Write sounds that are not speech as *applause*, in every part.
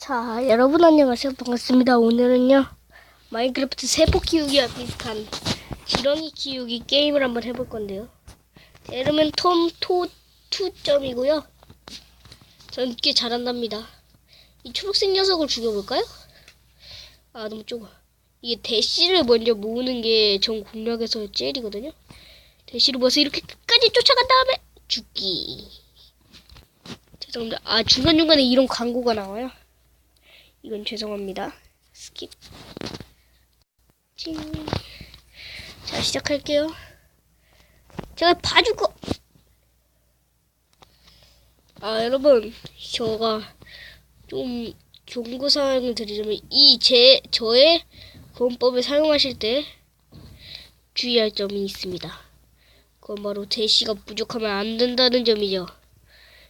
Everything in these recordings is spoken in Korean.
자, 여러분 안녕하세요. 반갑습니다. 오늘은요, 마인크래프트 세포 키우기와 비슷한 지렁이 키우기 게임을 한번 해볼 건데요. 제 이름은 톰토 2점이고요. 전 꽤 잘한답니다. 이 초록색 녀석을 죽여볼까요? 아, 너무 좁아. 이게 대시를 먼저 모으는 게 전 공략에서 제일이거든요. 대시를 모아서 이렇게 끝까지 쫓아간 다음에 죽기. 죄송합니다. 아, 중간중간에 이런 광고가 나와요. 이건 죄송합니다. 스킵. 찡. 자, 시작할게요. 제가 거. 아, 여러분. 저가 좀 경고사항을 드리자면, 이 제, 저의 권법을 사용하실 때 주의할 점이 있습니다. 그건 바로 대시가 부족하면 안 된다는 점이죠.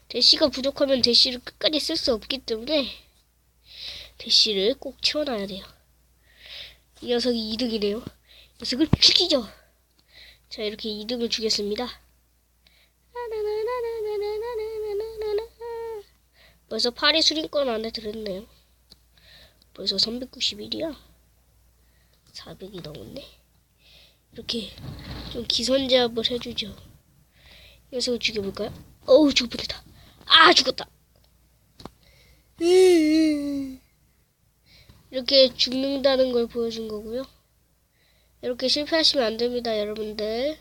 대시가 부족하면 대시를 끝까지 쓸 수 없기 때문에 대시를 꼭 채워놔야 돼요. 이 녀석이 2등이네요. 녀석을 죽이죠. 자, 이렇게 2등을 죽였습니다. 벌써 파리 수린권 안에 들었네요. 벌써 391이야. 400이 넘었네. 이렇게 좀 기선제압을 해주죠. 이 녀석을 죽여볼까요? 어우, 죽을 뻔했다. 아, 죽었다. 이렇게 죽는다는 걸 보여준 거고요. 이렇게 실패하시면 안 됩니다, 여러분들.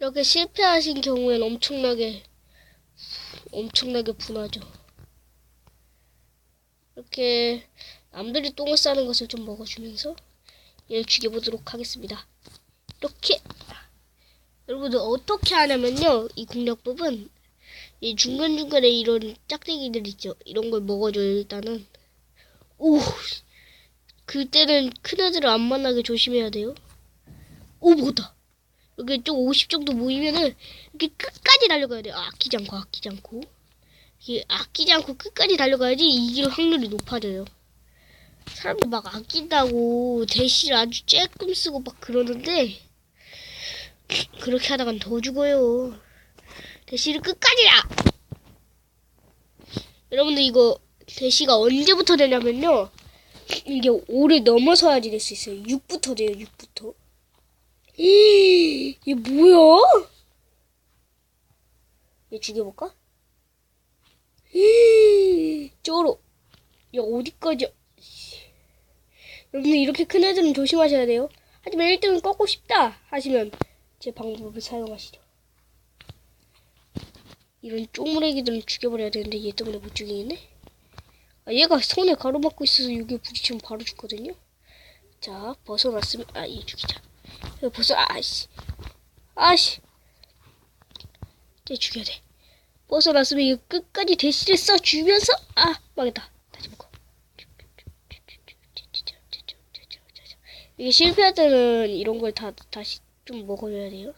이렇게 실패하신 경우엔 엄청나게 엄청나게 분하죠. 이렇게 남들이 똥을 싸는 것을 좀 먹어주면서 얘를 죽여보도록 하겠습니다. 이렇게 여러분들 어떻게 하냐면요, 이 공략법은 이 중간중간에 이런 짝대기들 있죠. 이런 걸 먹어줘요, 일단은. 오! 그때는 큰 애들을 안 만나게 조심해야 돼요. 오, 먹었다. 여기 좀 50 정도 모이면은, 이렇게 끝까지 달려가야 돼요. 아끼지 않고, 아끼지 않고. 이게 아끼지 않고 끝까지 달려가야지 이길 확률이 높아져요. 사람들 막 아낀다고 대시를 아주 쬐끔 쓰고 막 그러는데, 그렇게 하다간 더 죽어요. 대시를 끝까지야! 여러분들 이거 대시가 언제부터 되냐면요. 이게 5를 넘어서야지 될 수 있어요. 6부터 돼요, 6부터. 이게 뭐야? 얘 죽여볼까? 쪼로. 야, 어디까지. 여러분들 이렇게 큰 애들은 조심하셔야 돼요. 하지만 1등을 꺾고 싶다 하시면 제 방법을 사용하시죠. 이런 쪼무레기들은 죽여버려야 되는데 얘 때문에 못 죽이겠네? 아, 얘가 손에 가로막고 있어서 여기에 부딪히면 바로 죽거든요? 자, 벗어났으면, 아, 얘 죽이자. 이거 벗어, 아씨. 아씨. 얘 죽여야 돼. 벗어났으면 이거 끝까지 대시를 써주면서, 아, 망했다. 다시 먹어. 이게 실패할 때는 이런 걸 다, 다시 좀 먹어줘야 돼요.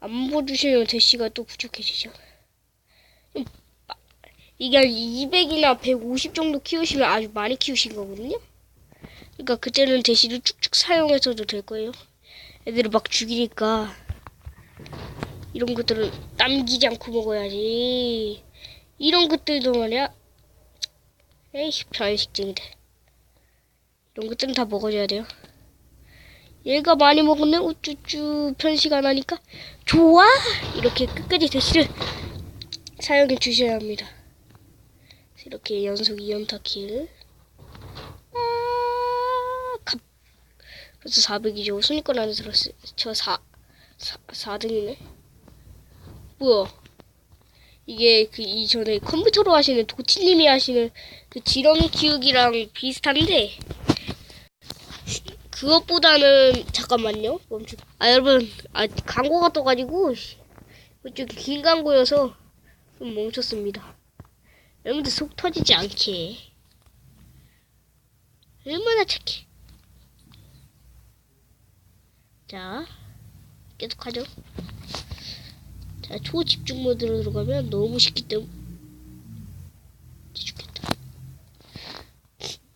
안 보여주시면 대시가 또 부족해지죠. 좀 빠- 이게 한 200이나 150 정도 키우시면 아주 많이 키우신 거거든요. 그러니까 그때는 대시를 쭉쭉 사용해서도 될 거예요. 애들을 막 죽이니까 이런 것들은 남기지 않고 먹어야지. 이런 것들도 말이야. 에이 편식쟁이들. 이런 것들은 다 먹어줘야 돼요. 얘가 많이 먹었네 우쭈쭈 편식 안 하니까 좋아! 이렇게 끝까지 대시를 사용해 주셔야 합니다. 이렇게 연속 2연타 킬. 아, 갑. 벌써 400이죠. 순위권 안에 들었어요 저 4, 4, 4등이네. 뭐야 이게 그 이전에 컴퓨터로 하시는 도티님이 하시는 그 지렁이 키우기랑 비슷한데 그것보다는 잠깐만요. 멈춰. 아 여러분 아 광고가 떠가지고 이쪽이 긴 광고여서 좀 멈췄습니다. 여러분들 속 터지지 않게. 얼마나 착해. 자 계속하죠. 자 초집중 모드로 들어가면 너무 쉽기 때문에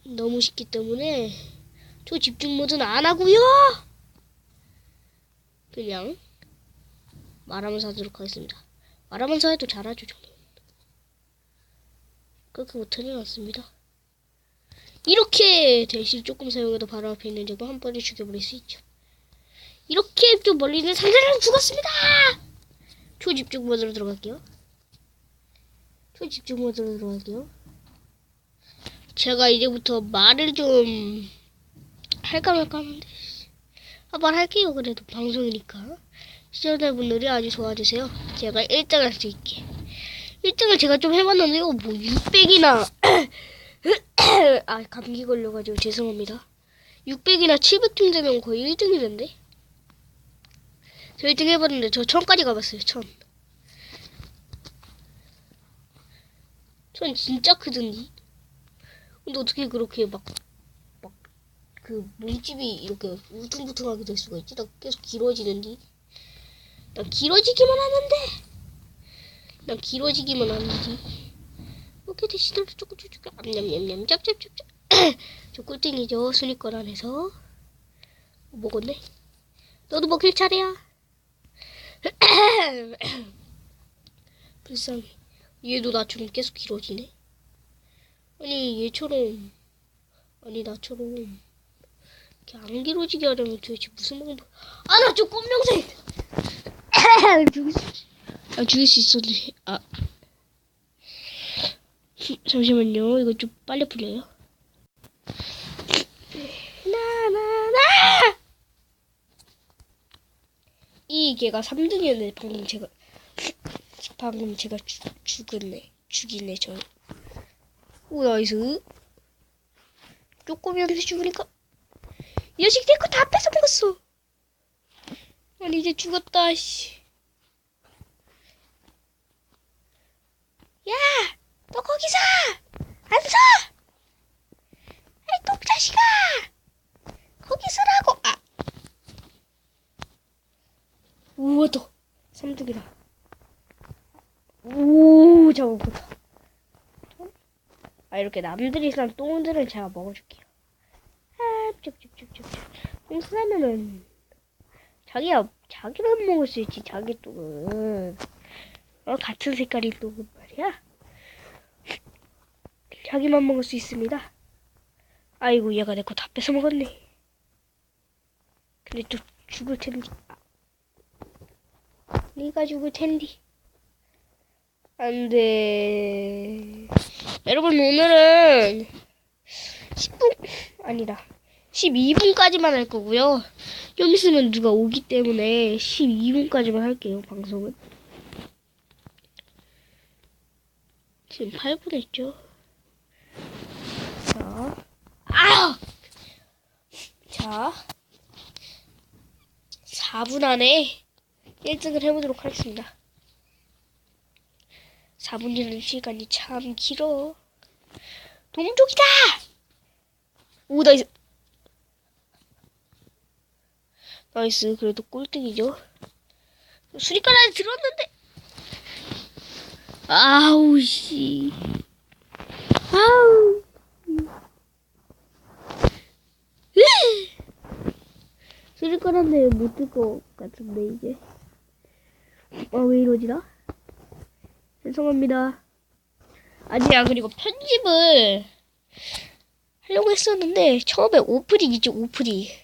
너무 쉽기 때문에 저 집중 모드는 안 하고요. 그냥 말하면서 하도록 하겠습니다. 말하면서 해도 잘하죠 저는. 그렇게 못하진 않습니다. 이렇게 대신 조금 사용해도 바로 앞에 있는 적을 한 번에 죽여버릴 수 있죠. 이렇게 좀 멀리 있는 상자는 죽었습니다! 초집중 모드로 들어갈게요. 초집중 모드로 들어갈게요. 제가 이제부터 말을 좀 할까 말까 하는데 한번 할게요. 그래도 방송이니까. 시청자분들이 아주 좋아하세요. 제가 1등 할 수 있게. 1등을 제가 좀 해봤는데요. 뭐 600이나 *clears throat* 아 감기 걸려가지고 죄송합니다. 600이나 700쯤 되면 거의 1등이던데. 저 1등 해봤는데 저 1000까지 가봤어요. 1000. 전 진짜 크던데. 근데 어떻게 그렇게 막막 그 몸집이 이렇게 우퉁부퉁하게 될 수가 있지? 나 계속 길어지는데. 난 길어지기만 하는데. 난 길어지기만 하는데. 이렇게 대신으로 조금 조금 암냠냠냠 짭짭짭짭. *clears throat* 저 꿀땡이죠. 순위권 안에서. 먹었네. 너도 먹힐 차례야. *clears throat* 불쌍해. 얘도 나처럼 계속 길어지네. 아니 얘처럼 아니 나처럼 이렇게 안 길어지게 하려면 도대체 무슨 방법? 아 나 저 꼼룡색 *coughs* 죽일 수 아, 죽일 수 있었네. 아 잠시만요. 이거 좀 빨리 풀려요. 나나나 이 개가 3등이었네. 방금 제가 방금 제가 죽, 죽었네. 죽이네 저. 오 나이스. 쪼꼬미한테 죽으니까 이 자식 내 거 다 뺏어 먹었어. 아니 이제 죽었다 씨. 야, 너 거기서 안 서. 아이 똥자식아, 거기 서라고. 아. 우와 또 3등이다. 오 잡았다. 아 이렇게 남들이 싼 똥들은 제가 먹어줄게요. 아 쭉쭉쭉쭉. 똥 싸면은 자기야 자기만 먹을 수 있지 자기 똥은 어 같은 색깔이 똥은 말이야. 자기만 먹을 수 있습니다. 아이고 얘가 내 거 다 뺏어 먹었네. 근데 또 죽을 텐데. 네가 죽을 텐디. 안 돼. 여러분, 오늘은 10분, 아니다. 12분까지만 할 거고요. 좀 있으면 누가 오기 때문에 12분까지만 할게요, 방송은. 지금 8분 했죠? 자. 아! 자. 4분 안에 1등을 해보도록 하겠습니다. 4분이라는 시간이 참 길어. 동족이다! 오, 나이스. 나이스. 그래도 꼴등이죠. 수리관 안에 들었는데. 아우, 씨. 아우. 수리관 안에 못들 것 같은데, 이제. 아, 왜 이러지, 나? 죄송합니다. 아니야, 그리고 편집을 하려고 했었는데, 처음에 오프닝 있죠, 오프닝.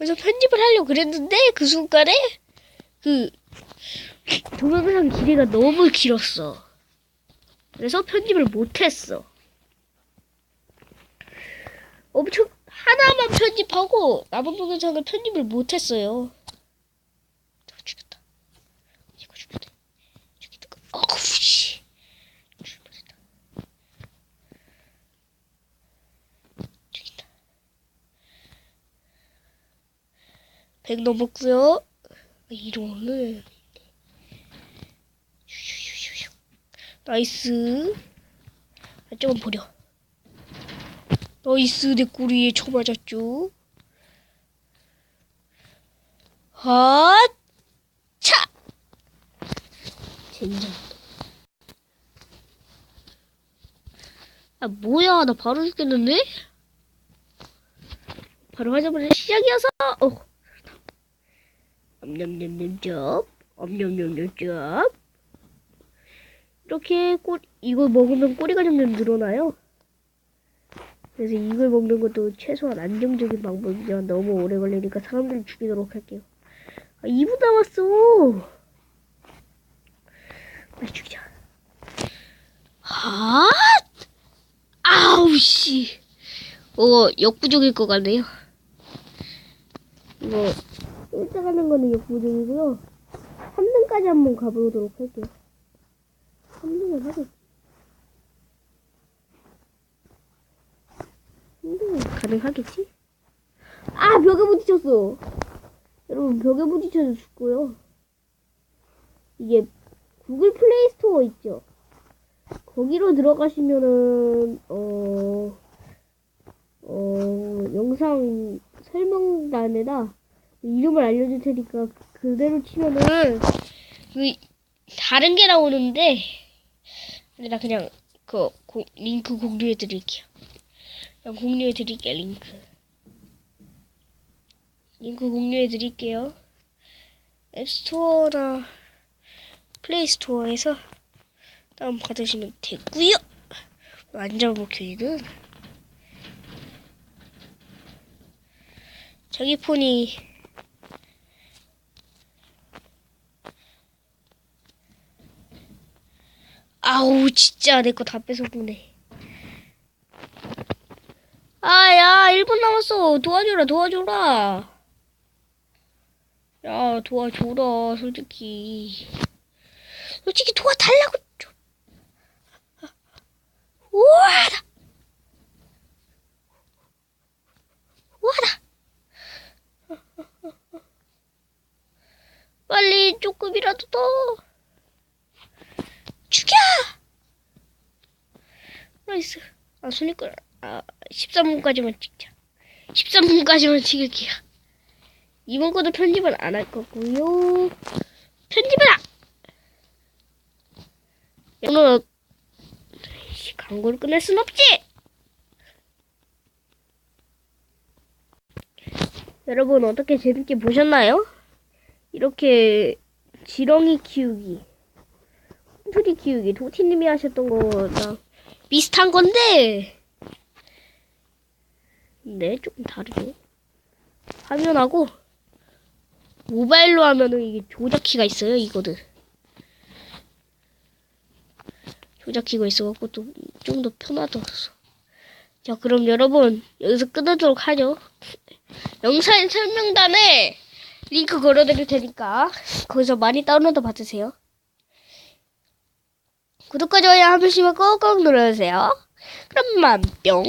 그래서 편집을 하려고 그랬는데, 그 순간에, 그, 동영상 길이가 너무 길었어. 그래서 편집을 못했어. 엄청, 하나만 편집하고, 남은 동영상을 편집을 못했어요. 죽였다. 이거 죽였다. 죽였다. 어우, 씨. 죽였다. 죽였다. 100 넘었고요. 슈슈슈슈. 나이스. 아, 조금 버려. 나이스, 내 꼬리에 쳐 맞았죠. 핫! 차! 젠장. 아, 뭐야. 나 바로 죽겠는데? 바로 하자마자 시작이어서, 어. 엄냠냠냠 쩝. 엄냠냠냠 쩝. 이렇게 꼬 이거 먹으면 꼬리가 점점 늘어나요. 그래서 이걸 먹는 것도 최소한 안정적인 방법이지만 너무 오래 걸리니까 사람들을 죽이도록 할게요. 아, 2분 남았어. 빨리 죽이자. 아, 아우 씨. 어 역부족일 것 같네요. 이거 일단 하는 거는 역부족이고요. 3등까지 한번 가보도록 할게요. 3등을 하겠지. 3등은 가능하겠지? 아 벽에 부딪혔어. 여러분 벽에 부딪혀서 죽고요. 이게 구글 플레이 스토어 있죠? 거기로 들어가시면은 어, 어 영상 설명란에다 이름을 알려줄 테니까 그대로 치면은 그 다른 게 나오는데 근데 나 그냥 그 고- 링크 공유해 드릴게요. 그냥 공유해 드릴게요 링크. 링크 공유해 드릴게요. 앱스토어나 플레이스토어에서 다운 받으시면 되고요. 안 잡아먹혀있는 자기 폰이 아우 진짜 내 거 다 뺏어보네. 아야 1분 남았어 도와줘라 도와줘라. 야 도와줘라 솔직히. 솔직히 도와달라고 좀. 우와다. 우와다. 빨리 조금이라도 더. 죽여! 나이스. 아, 손이끌. 아, 13분까지만 찍자. 13분까지만 찍을게요. 이번 것도 편집은 안 할 거고요. 편집은 안! 오늘 씨, 광고를 끝낼 순 없지. 여러분 어떻게 재밌게 보셨나요? 이렇게 지렁이 키우기, 홈프리 키우기 도티님이 하셨던 거랑 비슷한 건데, 네 조금 다르죠. 화면하고 모바일로 하면은 이게 조작키가 있어요. 이거는. 조작키가 있어갖고 좀 더 편하더라서. 자, 그럼 여러분, 여기서 끊도록 하죠. *laughs* 영상 설명단에 링크 걸어드릴 테니까, 거기서 많이 다운로드 받으세요. 구독과 좋아요 한 번씩만 꼭꼭 눌러주세요. 그럼 만 뿅!